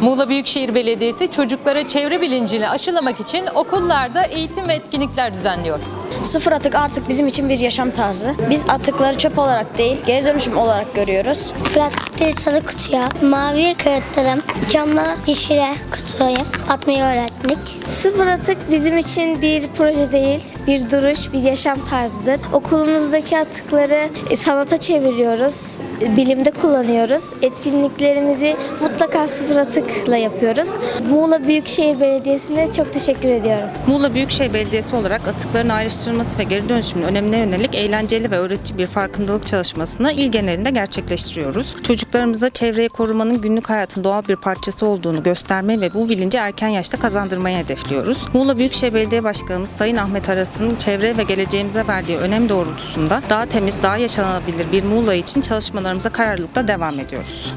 Muğla Büyükşehir Belediyesi çocuklara çevre bilincini aşılamak için okullarda eğitim ve etkinlikler düzenliyor. Sıfır atık artık bizim için bir yaşam tarzı. Biz atıkları çöp olarak değil, geri dönüşüm olarak görüyoruz. Plastikleri sarı kutuya, maviye kağıtlara, camla yeşile kutuya atmayı öğrettik. Sıfır atık bizim için bir proje değil, bir duruş, bir yaşam tarzıdır. Okulumuzdaki atıkları e, sanata çeviriyoruz, bilimde kullanıyoruz. Etkinliklerimizi mutlaka sıfır atıkla yapıyoruz. Muğla Büyükşehir Belediyesi'ne çok teşekkür ediyorum. Muğla Büyükşehir Belediyesi olarak atıkların ayrıştırılması ve geri dönüşümün önemine yönelik eğlenceli ve öğretici bir farkındalık çalışmasını il genelinde gerçekleştiriyoruz. Çocuklarımıza çevreyi korumanın günlük hayatın doğal bir parçası olduğunu gösterme ve bu bilinci erken yaşta kazandırmayı hedefliyoruz. Muğla Büyükşehir Belediye Başkanımız Sayın Ahmet Aras'ın çevre ve geleceğimize verdiği önem doğrultusunda daha temiz, daha yaşanabilir bir Muğla için çalışmalarımıza kararlılıkla devam ediyoruz.